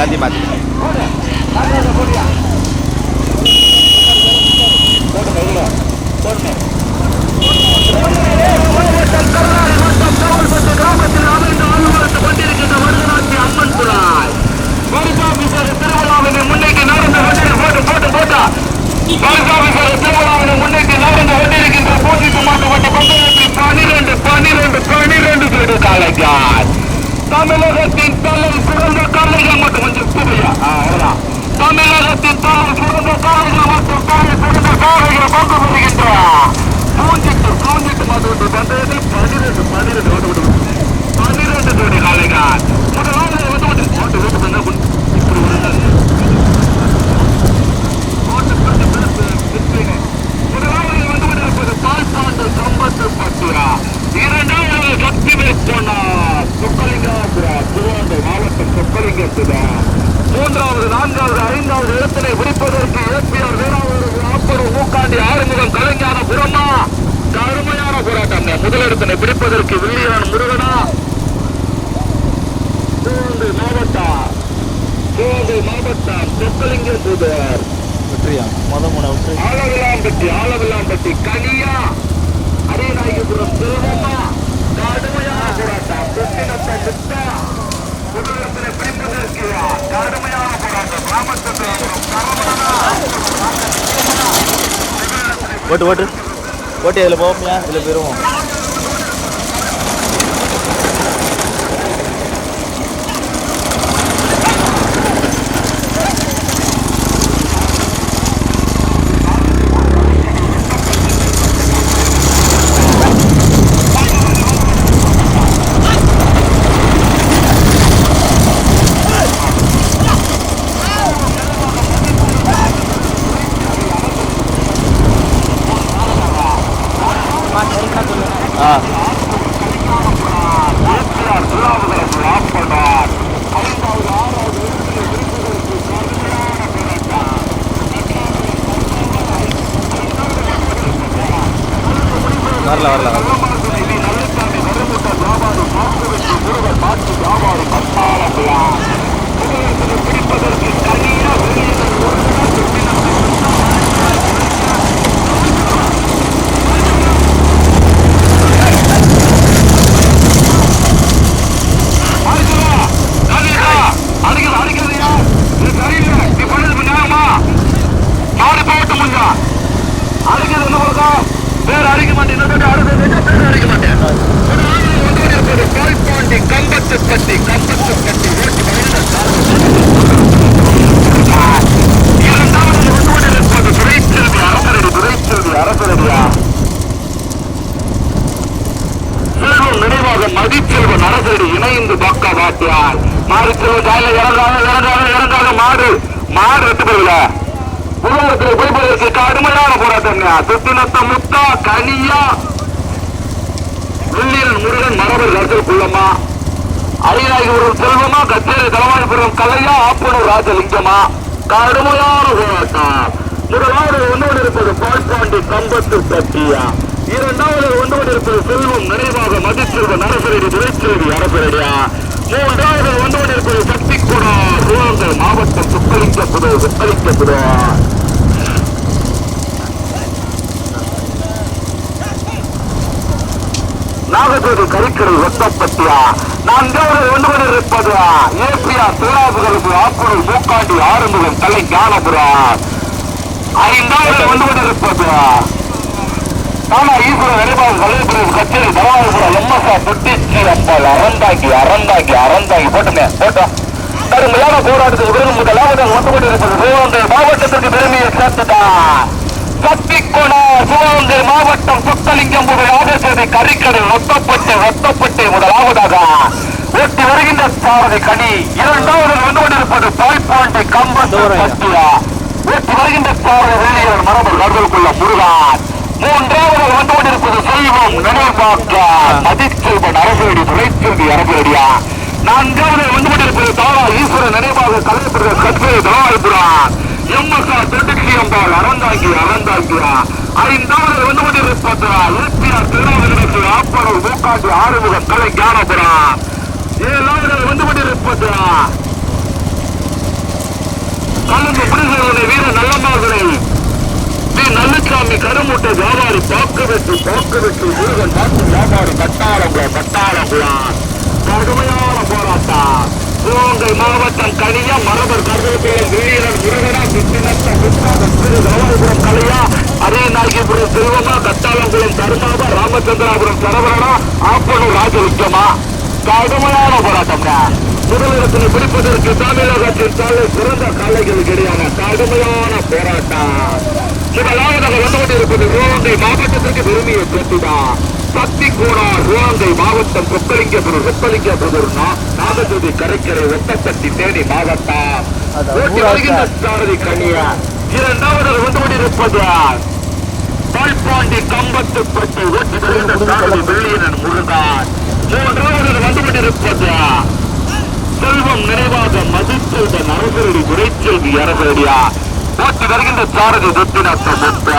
எல்லாத்தையும் பார்த்து முன்னேற்றி நடந்த வண்டியில் போட்டு போட்டு போட்டா திருவிழாவினை முன்னேற்றி நடந்து கொண்டிருக்கின்ற போட்டிக்கு மாற்றப்பட்ட பந்தயத்தில் பனிரெண்டு பனிரெண்டு பனிரெண்டு பேரு காலைக்கார் தமிழகத்தின் தலை சிறந்த காலைகள் மட்டும் கொஞ்சம் புரியா தமிழகத்தின் தலை சிறந்த காலைகள் மற்றும் தலை சிறந்த காலைகளை கொண்டு வருகின்ற மூஞ்சிட்டு மூஞ்சிட்டு மாட்டு பந்தயத்தில் பனிரெண்டு பனிரெண்டு வந்து விட்டு பன்னிரண்டு ஜோடி காலைகள் முதலாவது வந்து விட்டு ஓட்டு ஓட்டு இப்படி வந்து கொண்டிருப்பது சம்பத்து பத்திரா. இரண்டாவது சக்தி மேற்கொண்டா சொக்கலிங்காபுரா திருவாண்டை மாவட்டம் சொக்கலிங்கத்துடா மூன்றாவது நான்காவது ஐந்தாவது இடத்தினை பிடிப்பதற்கு ஏபிஆர் வீராவது ஆப்பரு மூக்காண்டி ஆறுமுகம் கலைஞான புறமா கருமையான போராட்டம் முதலிடத்தினை பிடிப்பதற்கு வில்லியான் முருகனா. மாவட்டம் சிவகங்கை மாவட்டம் சொக்கலிங்க புதர் மொதல் மூணை விட்டு ஆலவிலாம்பட்டி ஆலவிலாம்பட்டி கனியா அரியநாயகபுரம் செல்வமா கடுமையான போராட்டம். புத்தினத்தை விட்டா முதலிடத்தினை பிடிப்பதற்கு கடுமையான போராட்டம். ராமச்சந்திரபுரம் சரவணனா ஓட்டு ஓட்டு. ஓட்டு இதில் போவோம்யா இதில் போயிடுவோம் வரல வரல வரல பிடிப்பதற்கு தனியா அடிக்கிறது அடிக்கிறதையா இது சரியில்லை நீ பண்ணது நியாயமா மாறி போட்டு முன்னா அடிக்கிறது என்ன பழக்கம் பேர் அடிக்க மாட்டேன் இன்னொரு அடுத்த பேர் அடிக்க மாட்டேன் ஒரு ஆள் வந்து இருப்பது பால்பாண்டி கம்பத்து கட்டி கம்பத்து இரண்டாவது அரசரடி அரசரடியா செல்வம் நினைவாக மதிச்செல்வன் அரசடி இணைந்து பக்க வாட்டியார் மாறி செல்வன் காயில இறங்காத இறங்காத இறங்காத மாடு மாடு வெட்டு பெறல உலகத்தில் கடுமையான போராட்டம் சுத்தினத்த முத்தா கனியா வெள்ளீரன் முருகன் மரபர் கருத்தில் குள்ளம்மா. அரியநாயகபுரம் செல்வமா கச்சேரி தலைவாய்புரம் கலையா ஆப்பனூர் ராஜலிங்கமா கடுமையான போராட்டம். முதலாவது ஒன்று இருப்பது பால்பாண்டி கம்பத்து பட்டியா. இரண்டாவது ஒன்று இருப்பது செல்வம் நினைவாக மதிச்சிருந்த நரசரடி துரைச்செல்வி அரசரடியா. மூன்றாவது ஒன்று இருப்பது சக்திக்குடா சிவகங்கை மாவட்டம் சுப்பலிங்கப்புதோ சுப்பலிங்கப்புதோ நாகதேவி கரிக்கடல் வெட்டப்பட்டியா நான் தேவரை ஒன்று கொண்டிருப்பது ஏபியா பேராபுகளுக்கு ஆப்பூர் மூக்காண்டி ஆரம்புகள் தலை ஞானபுரா. ஐந்தாவது ஒன்று கொண்டிருப்பது ஆனா ஈஸ்வரன் வெளிபாடு கலைபுரம் கச்சேரி தரவாபுரம் எம்எஸ்ஆ தொட்டிச்சி அம்பாள் அறந்தாக்கி அறந்தாக்கி அறந்தாக்கி போட்டுங்க போட்டோம் கடுமையான போராட்டத்துக்கு பிறகு முதலாவது ஒன்று கொண்டிருப்பது. மாவட்டத்திற்கு பெருமையை சேர்த்துட்டான் சத்திக்குண சிவகங்கை மாவட்டம் சொக்கலிங்கம்புரை ஆதேசத்தை கறிக்கடை ஒத்தப்பட்டு ஒத்தப்பட்டு முதலாவதாக ஒட்டி வருகின்ற சாரதி கனி இரண்டாவது வந்து கொண்டிருப்பது பாய்பாண்டி கம்பத்து பட்டியா ஒட்டி வருகின்ற சாரதி வெளியவர் மரபு கருதலுக்குள்ள முருகான். மூன்றாவது வந்து கொண்டிருப்பது செல்வம் நினைவாக்க. மதிச்செல்வன் அரசடி துணைச்செல்வி அரசடியா. நான்காவது வந்து கொண்டிருப்பது தாரா ஈஸ்வரன் நினைவாக கலைப்பிரத கட்பேரி தலவாய்புரான் எம்எஸ்ஆர் தொட்டுக்கு அம்பாள் அறந்தாங்கி அறந்தாங்கியா ஐந்தாவது வந்து கொண்டிருப்பதா ஏபிஆர் திருநாவுக்கு ஆப்பனூர் மூக்காட்டு ஆறுமுகம் கலை ஞானபுரம் ஏழாவது வந்து கொண்டிருப்பதா கலந்து புரிசோதனை வீர நல்லம்மாவர்களை ஸ்ரீ நல்லசாமி கருமூட்டை வியாபாரி பாக்கு வெற்றி பாக்கு வெற்றி முருகன் நாட்டு வியாபாரி கட்டாளங்குளா கட்டாளங்குளா கடுமையான போராட்டம். சிவகங்கை மாவட்டம் கனியா மரபர் கருவேப்பிலை வீரர் முருகனா சித்தினத்த முத்தாத திரு கவலைபுரம் கலையா அரியநாயகிபுரம் செல்வமா கட்டாளங்குளம் தருமாவா ராமச்சந்திராபுரம் சரவணனா ஆப்பனூர் ராஜலிங்கமா கடுமையான போராட்டம்ங்க முதலிடத்தில் பிடிப்பதற்கு தமிழகத்தின் சாலை சிறந்த காலைகளுக்கு இடையான கடுமையான போராட்டம். முதலாவதாக வந்து கொண்டிருப்பது ரோந்தை மாவட்டத்திற்கு பெருமையை சேர்த்துதான் சக்தி கோணார் ரோந்தை மாவட்டம் கொப்பலிங்கபுரம் கொப்பலிங்கபுரம் நாகஜோதி கரைக்கரை ஒட்டப்பட்டி தேனி மாவட்டம். சாரதி கண்ணியா. இரண்டாவதாக வந்து கொண்டிருப்பது கம்பத்து கம்பத்துப்பட்டு ஓட்டி வருகின்ற சாரதி வெள்ளியனன் முருகான். மூன்றாவது வந்து கொண்டிருப்பது செல்வம் நிறைவாக மதிச்செல்வன் நரசரடி குறைச்செல்வி அரசரடியா. ஓட்டி வருகின்ற சாரதி துத்தினத்த முத்த.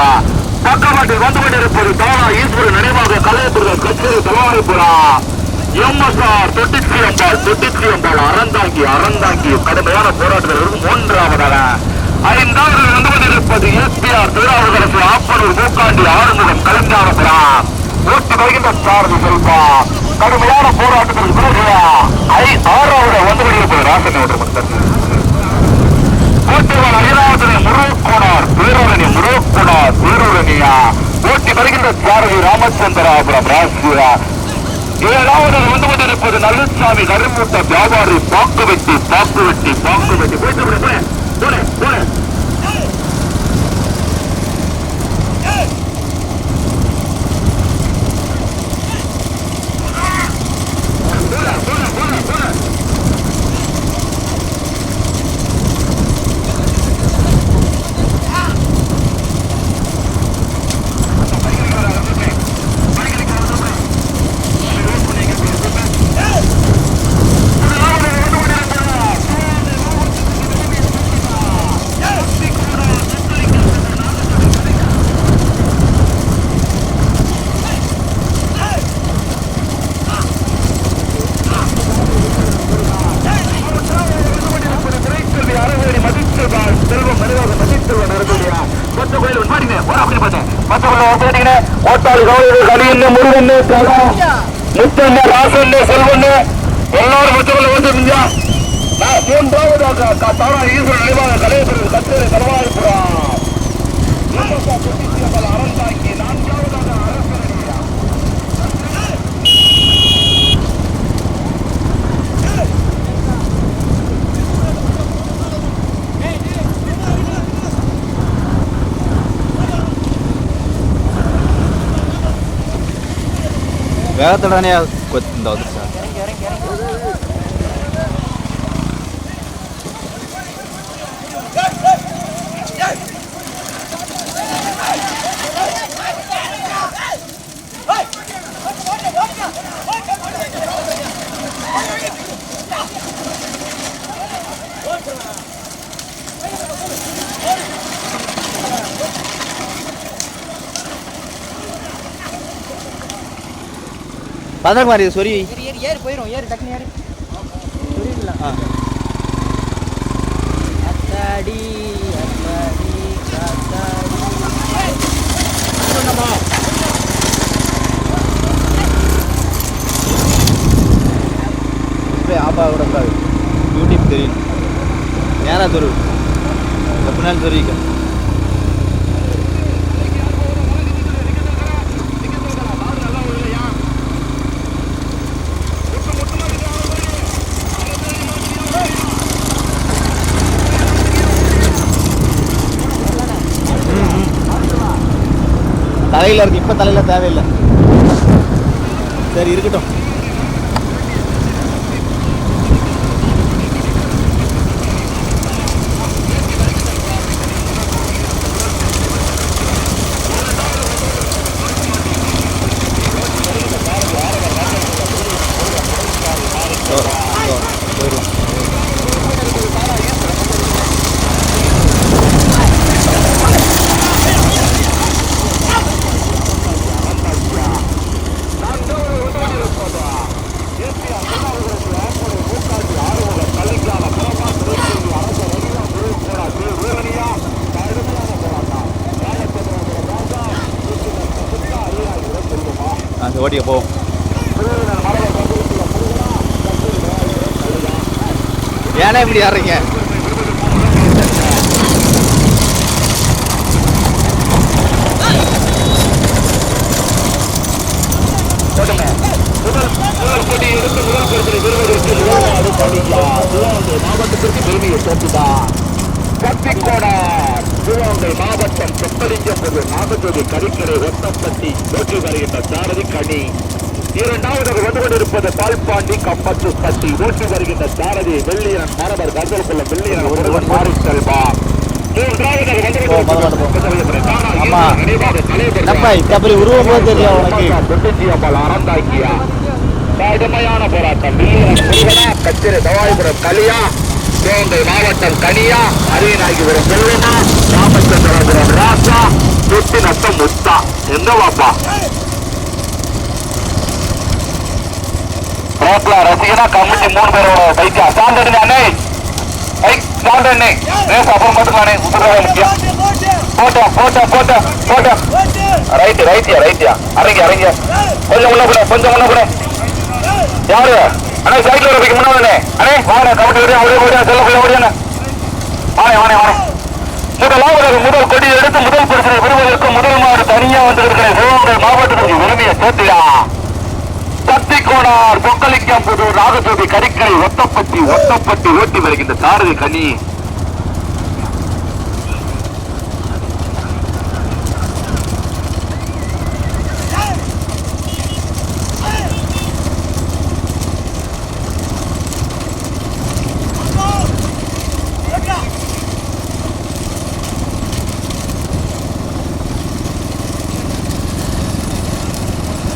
பக்கவாட்டில் வந்து கொண்டிருப்பது தாரா ஈஸ்வரன் நினைவாக கலையபுரம் கச்சேரி தலவாரிபுரா. எம்எஸ்ஆர் தொட்டிச்சி அம்பாள் தொட்டிச்சி அம்பாள் அறந்தாங்கி அறந்தாங்கி கடுமையான போராட்டத்தில் மூன்றாவதாக ஐந்தாவது வந்து கொண்டிருப்பது எஸ்பிஆர் திருநாவுக்கரசு ஆப்பனூர் மூக்காண்டி ஆறுமுகம் கலைஞானபுரம் ஓட்டி வருகின்ற சாரதி செல்வா. கடுமையான போராட்டத்திற்கு பிறகு ஐ ஆறாவது வந்து கொண்டிருப்பது ராசன் ஒன்று ஓட்டுவர் ஐராவதனை முருகோனார் வீரரணி முருகோனார் வீரரணியா? ஓட்டி வருகின்ற சாரதி ராமச்சந்திராபுரம் ராசியா ஏழாவது வந்து கொண்டிருப்பது நல்லசாமி கருமூட்ட வியாபாரி பாக்கு வெட்டி பாக்கு வெட்டி பாக்கு வெட்டி. ஓட்டாளி கௌரவ கலியன்னு முருகன்னு தலா முத்தண்ண ராசண்ணு செல்வண்ணு எல்லாரும் மொத்த கோயில் வந்து இருந்தியா நான் மூன்றாவதாக தாரா ஈஸ்வரன் நினைவாக கலையபுரம் கத்திரை தலவாரிபுரம் വേഗത്തിടനെ എന്താ பதகுமாரி சொரி ஏறு ஏறு ஏறு போயிடும் ஏறு டக்குனு ஏறு. புரியல அத்தாடி அத்தாடி காத்தாடி. ஆஃப் ஆகக்கூடாது யூடியூப் தெரியும். நேராக சொரு எப்படினாலும் சொருவிக்க தலையில் இருக்கு இப்போ தலையில் தேவையில்லை. சரி இருக்கட்டும் So, so, போயிடலாம் இந்த ஓட்டியை போவோம் ஏன்னா இப்படி ஆடுறீங்க முதல் முதல் கொடி எடுத்து முதல் பரிசனை பெறுவதற்கு பார்ப்போம் ஏன்னா இப்படி சிவகங்கை மாவட்டத்திற்கு பெருமையை சேர்த்துதான். கத்திக்கோடார் சிவகங்கை மாவட்டம் சொப்பலிங்கம்பது நாகஜோதி கறிக்கடை ஒத்தப்பட்டி நோக்கி வருகின்ற சாரதி கனி. இரண்டாவதாக வந்து கொண்டிருப்பது பால்பாண்டி கம்பத்து பட்டி நோக்கி வருகின்ற சாரதி வெள்ளியன் மாணவர் கருதல் கொள்ள வெள்ளியன் ஒருவன் மாறி செல்வா. கடுமையான போராட்டம். கச்சிரை தவாய்புரம் கலியா கோவை மாவட்டம் கனியா அரியநாயகிபுரம் செல்வமா ராமச்சந்திரபுரம் ராசா சுத்தி நத்தம் முத்தா. எந்த வாப்பா? ரோட்ல ரசிகனா கமிட்டி மூணு பேரோட பைக்கா சாந்தடு அண்ணே. பைக் சாந்தண்ணே. ரேஸ் அப்புறம் பார்த்துக்கலானே உத்தரவாக முக்கியம். போட்டா போட்டா போட்டா போட்டா. ரைட்டு ரைட்டியா ரைட்டியா. அரங்க அரங்க கொஞ்சம் உள்ள கூட கொஞ்சம் உள்ள கூட. யாரு? அண்ணே சைக்கிள் வர போய்க்கு முன்னாடி அண்ணே. வாங்க கமிட்டி ஓடியா ஓடியா ஓடியா செல்ல ஓடியா வாணே வாணே வாணே. முதலாவது முதல் கொடி எடுத்து முதல் பரிசனை பெறுவதற்கு முதல் மாடு தனியா வந்திருக்கிற சிவகங்கை மாவட்டத்திற்கு உரிமையை சேர்த்தியா. சத்திக்கோடார் பொக்கலிக்கம் புது நாகஜோதி கரிக்கரை ஒத்தப்பட்டி ஒத்தப்பட்டி ஓட்டி வருகின்ற சாரதி கனி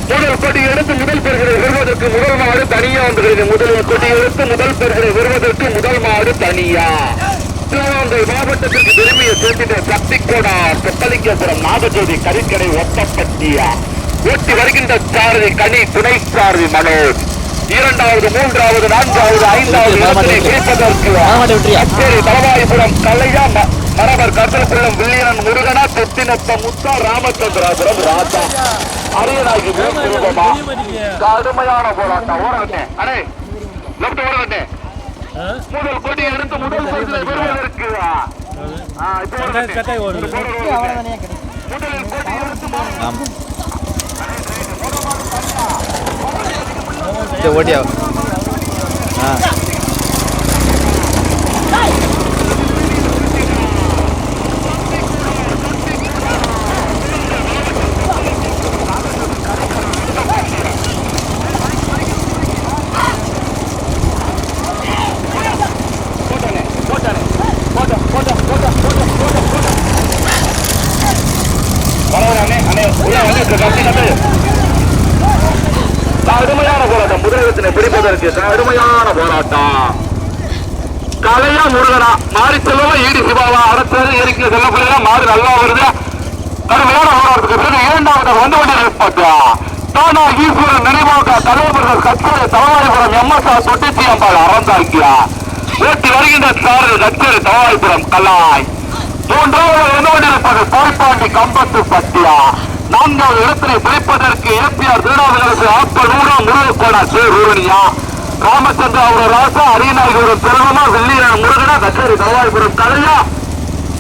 முதல் கொடி எடுத்து முதல் பெறுகளை பெறுவதற்கு முதல் மாடு தனியா வந்துகிறது முதல் கொடி எடுத்து முதல் மாடு தனியா? மாவட்டத்திற்கு பெருமையை சேர்த்திட்ட சக்திகோடா சொக்கலிங்கபுரம் நாகஜோதி கறிக்கடை ஒத்தப்பட்டியா ஓட்டி வருகின்ற சாரதி கனி துணை சாரதி மனோஜ். இரண்டாவது மூன்றாவது நான்காவது ஐந்தாவது இடத்திலே விட்டுறியா? கச்சேரி தலவாயிபுரம் கலையா மரபர் கருத்தல்குளம் வில்லியனன் முருகனா தொத்தினத்த முத்தா ராமச்சந்திராபுரம் ராஜா. அரியநாயகி ரூபமா கடுமையான போராட்டம். ஓரகட்டே அடே லெப்ட் ஓரகட்டே முதல் கொடி எடுத்து முதல் பரிசிலை பெறுவதற்கு. இப்போ முதலில் கொடி எடுத்து ஓட்டியா? ஆ போட்டானே போட்டானே போட்டா போட்டா போட்டா போட்டா போட்டா போட்டா பரவாயில்ல அண்ணே உள்ள வந்து கட்டி கட்டு கடுமையான போராட்டம் முதலிடத்தினை பிடிப்பதற்கு கடுமையான போராட்டம் கலையா முருகனா மாறி செல்வமா ஈடி சிவாவா அடுத்தது எரிக்க மாடு நல்லா வருது. கடுமையான போராட்டத்துக்கு பிறகு இரண்டாவது வந்து கொண்டிருப்பா தானா ஈஸ்வரன் நினைவாக தலைவர் கட்சியை தவாரிபுரம் எம்எஸ்ஆர் தொட்டிச்சி அம்பாள் அறந்தாக்கியா ஓட்டி வருகின்ற சாரதி கட்சியை தவாரிபுரம் கலாய் மூன்றாவது வந்து கொண்டிருப்பது பாய்பாண்டி கம்பத்து பட்டியா நான்காவது இடத்தினை பிடிப்பதற்கு ஏபிஆர் திருநாவுக்கரசு திருநாவுகளுக்கு ஆப்பனூரம் முருகக்கோடா ராமச்சந்திர ராமச்சந்திராபுரம் ராசா அரியநாயகபுரம் செல்வமா வெள்ளியன் முருகனா கச்சேரி தவாரிபுரம் கலையா?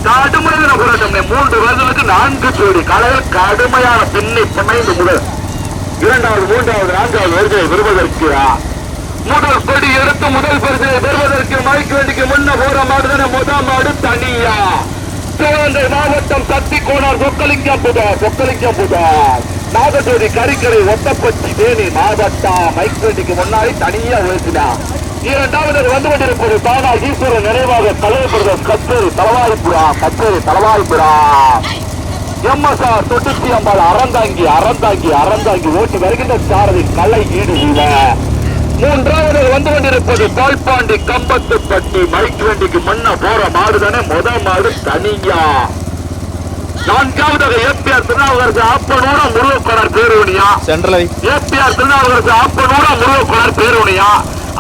கடுமையான போராட்டம் மூன்று வருடங்களுக்கு நான்கு ஜோடி கலைகள் கடுமையான பெண்ணை பிணைந்து முதல். இரண்டாவது மூன்றாவது நான்காவது வருகளை பெறுவதற்கு முதல் கொடி எடுத்து முதல் பரிசனை பெறுவதற்கு மைக்கு வேண்டிக்கு முன்ன போற மாடுதான? முதல் மாடு தனியா. சிவகங்கை மாவட்டம் சத்தி கோணார் சொக்கலிங்கம் புதார் சொக்கலிங்கம் புதார் நாகஜோதி கறிக்கரை ஒத்தப்பச்சி தேனி மாவட்டம் மைக் வேண்டிக்கு முன்னாடி தனியா உழைச்சினா இரண்டாவது வந்து கொண்டிருப்பது தானா ஈஸ்வரன் நினைவாக கலையப்படுதல் கச்சேரி தலவாரிப்புறா கச்சேரி தலவாரிப்புறா. எம்எஸ்ஆர் தொட்டிச்சி அம்பாள் அறந்தாங்கி அறந்தாங்கி அறந்தாங்கி ஓட்டி வருகின்ற சாரதி கலை ஈடு இல்லை மூன்றாவது வந்து கொண்டிருப்பது பால்பாண்டி கம்பத்து பட்டி மைக் வண்டிக்கு முன்ன போற மாடுதானே? முத மாடு தனியா நான்காவதாக ஏபிஆர் திருநாவுக்கரசு ஆப்பனூர முருகக்கொடர் பேருவணியா சென்ட்ரல் ஏபிஆர் திருநாவுக்கரசு ஆப்பனூர முருகக்கொடர் பேருவணியா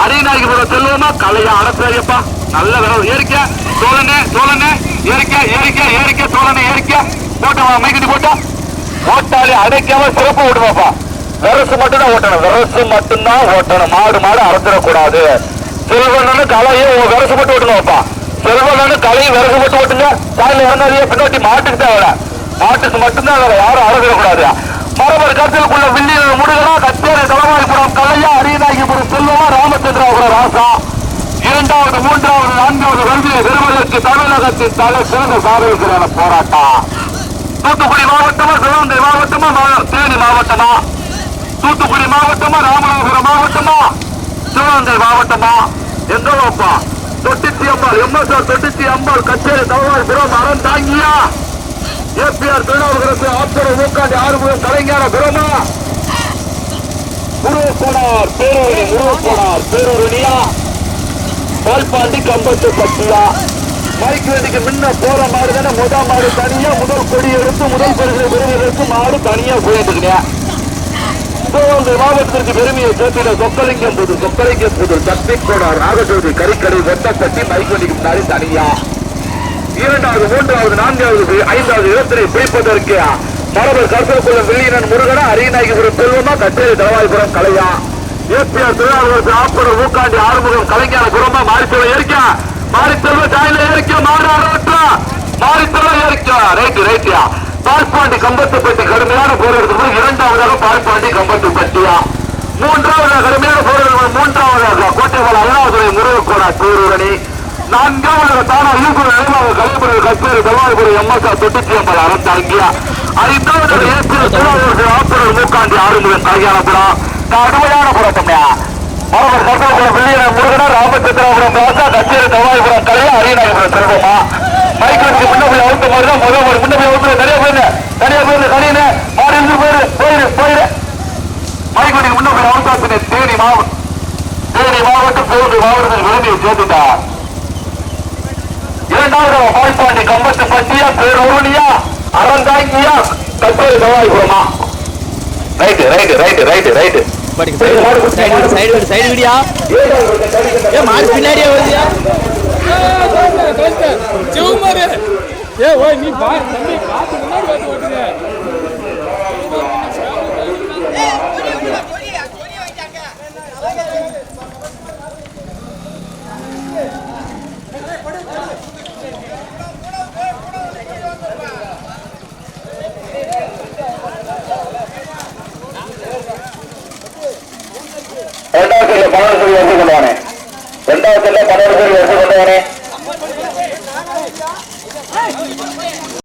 அரியநாயகிபுரம் செல்வமா கலையா அடசாரியப்பா நல்ல விரல். ஏறிக்க சோழனே சோழனே ஏறிக்க ஏறிக்க ஏறிக்க சோழனே ஏறிக்க. போட்டவா மைக்கிட்டு போட்டா. போட்டாலே அடைக்காம சிறப்பு விடுவாப்பா விரசு மட்டும்தான் ஓட்டணும். விரசு மட்டும்தான் ஓட்டணும். மாடு மாடு அறுத்துடக்கூடாது. செல்வனு கலையும் விரசு மட்டும் ஓட்டணும்ப்பா. செல்வனு கலையும் விரசு மட்டும் ஓட்டுங்க. காலையில் இறங்காதீங்க. பின்னாடி மாட்டுக்கு தான் வேலை மாட்டுக்கு மட்டும்தான் வேலை யாரும் அறுத்துடக்கூடாது மரபர் கருத்திற்குள்ள வில்லி முடுகலா கச்சேரி தலைவாரிபுரம் கலையா அரியநாயகிபுரம் செல்வமா ராமச்சந்திராபுரம் ராசா. இரண்டாவது மூன்றாவது நான்காவது வருகையை பெறுவதற்கு தமிழகத்தின் தலை சிறந்த சாதனைக்கான போராட்டம் தூத்துக்குடி மாவட்டமா சிவகங்கை மாவட்டமா மா- தேனி மாவட்டமா? தூத்துக்குடி மாவட்டமா ராமநாதபுரம் மாவட்டமா? சிவகங்கை மாவட்டமா? எங்கோப்பா தொட்டிச்சி அம்பாள் எம்எஸ்ஆர் தொட்டிச்சி அம்பாள் கச்சேரி தவவாரிபுரம் அறம் தாங்கியா? ஏபிஆர் திருநாவுக்கரசு ஆத்தர் மூக்காண்டி ஆறுமுகம் கலைஞான புறமா உருவப்போனார் பேரூரணி உருவப்போனார் பேரூரணியா பால்பாண்டி கம்பத்து பட்டியா. மைக் வண்டிக்கு முன்ன போற மாடு தானே முதல் மாடு தனியா முதல் கொடி எடுத்து முதல் பரிசு பெறுவதற்கு மாடு தனியா போயிட்டு சிவகங்கை மாவட்டத்திற்கு பெருமையை சேர்த்திட சொக்கலிங்கம் புது சொக்கலிங்கம் புது சக்திக்கோடார் நாகஜோதி கறிக்கடை வெட்டப்பட்டி மைக் வண்டிக்கு முன்னாடி தனியா. இரண்டாவது மூன்றாவது நான்காவது ஐந்தாவது இடத்தினை பிடிப்பதற்கு மரபர் கருத்தக்குளம் வில்லியனன் முருகனா அரியநாயகிபுரம் செல்வமா கச்சேரி தலவாய்புரம் கலையா? ஏபிஆர் திருநாவுக்கரசு ஆப்பூர் ஊக்காண்டி ஆறுமுகம் கலைஞான புறமா மாரித்தலை ஏறிக்க மாரித்தல்வ தாயில ஏறிக்க மாடு அரவற்றா ஏற்கா ஏறிக்க ரைட்டு ரைட்டியா. பால்பாண்டி கம்பத்துப்பட்டி கடுமையான போராட்டத்துக்கு இரண்டாவதாக பால்பாண்டி கம்பத்துப்பட்டியா? மூன்றாவதாக கடுமையான போராட்டம் மூன்றாவதாக கோட்டைவாள் அண்ணாதுரை முருகக்கோடா தூரூரணி நான்காவது தானா ஈக்குற நிலைமாக கலைப்புற கச்சேரி தல்வாய்புர எம்எஸ்ஆ தொட்டிச்சி அம்பல் அரசாங்கியா ஐந்தாவது ஏற்று திருவாரூர் ஆப்பூர் மூக்காண்டி ஆறுமுகம் கல்யாணபுரம் கடுமையான போராட்டம்யா மரபர் கற்பகுளம் வில்லியன முருகனா ராமச்சந்திரபுரம் ராசா கச்சேரி தவாய்புரம் கலையா அரியநாயபுரம் செல்வமா? மைக்கிளுக்கு முன்ன போய் அவுத்த மாதிரி தான் முதல் ஒரு முன்ன போய் அவுத்து நிறைய போயிருங்க நிறைய போயிருங்க கனியனு மாறி இருந்து போயிரு போயிரு போயிரு. மைக்கிளுக்கு முன்ன போய் அவுத்தாத்தின தேனி மாவட்டம் தேனி மாவட்டம் சிவகங்கை மாவட்டத்தில் விரும்பி சேர்த்துட்டார். இரண்டாவது பாய்பாண்டி கம்பத்து பட்டியா பேரூரணியா அறந்தாங்கியா கச்சேரி தவாய்புரமா right right right right right பின்னாடியே வருதியா? ஏ ஓய் நீ பா பன்னெண்டு சொல்லி இரண்டாவது செல்ல வானே பன்னெண்டு சொல்லி